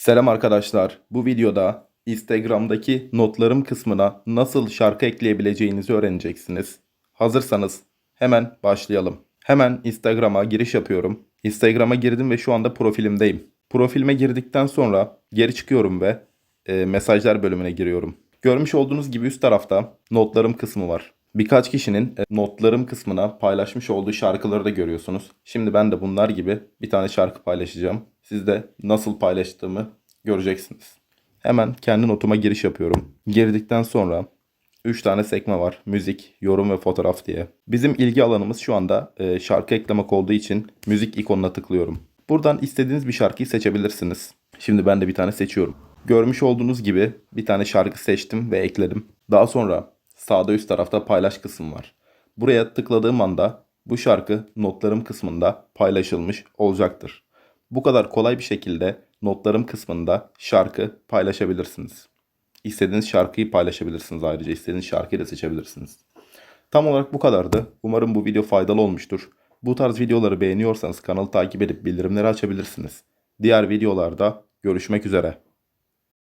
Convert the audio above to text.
Selam arkadaşlar. Bu videoda Instagram'daki notlarım kısmına nasıl şarkı ekleyebileceğinizi öğreneceksiniz. Hazırsanız hemen başlayalım. Hemen Instagram'a giriş yapıyorum. Instagram'a girdim ve şu anda profilimdeyim. Profilime girdikten sonra geri çıkıyorum ve e, mesajlar bölümüne giriyorum. Görmüş olduğunuz gibi üst tarafta notlarım kısmı var. Birkaç kişinin e, notlarım kısmına paylaşmış olduğu şarkıları da görüyorsunuz. Şimdi ben de bunlar gibi bir tane şarkı paylaşacağım. Siz de nasıl paylaştığımı göreceksiniz. Hemen kendi notuma giriş yapıyorum. Girdikten sonra 3 tane sekme var. Müzik, yorum ve fotoğraf diye. Bizim ilgi alanımız şu anda e, şarkı eklemek olduğu için müzik ikonuna tıklıyorum. Buradan istediğiniz bir şarkıyı seçebilirsiniz. Şimdi ben de bir tane seçiyorum. Görmüş olduğunuz gibi bir tane şarkı seçtim ve ekledim. Daha sonra sağda üst tarafta paylaş kısmı var. Buraya tıkladığım anda bu şarkı notlarım kısmında paylaşılmış olacaktır. Bu kadar kolay bir şekilde notlarım kısmında şarkı paylaşabilirsiniz. İstediğiniz şarkıyı paylaşabilirsiniz ayrıca. istediğiniz şarkıyı da seçebilirsiniz. Tam olarak bu kadardı. Umarım bu video faydalı olmuştur. Bu tarz videoları beğeniyorsanız kanalı takip edip bildirimleri açabilirsiniz. Diğer videolarda görüşmek üzere.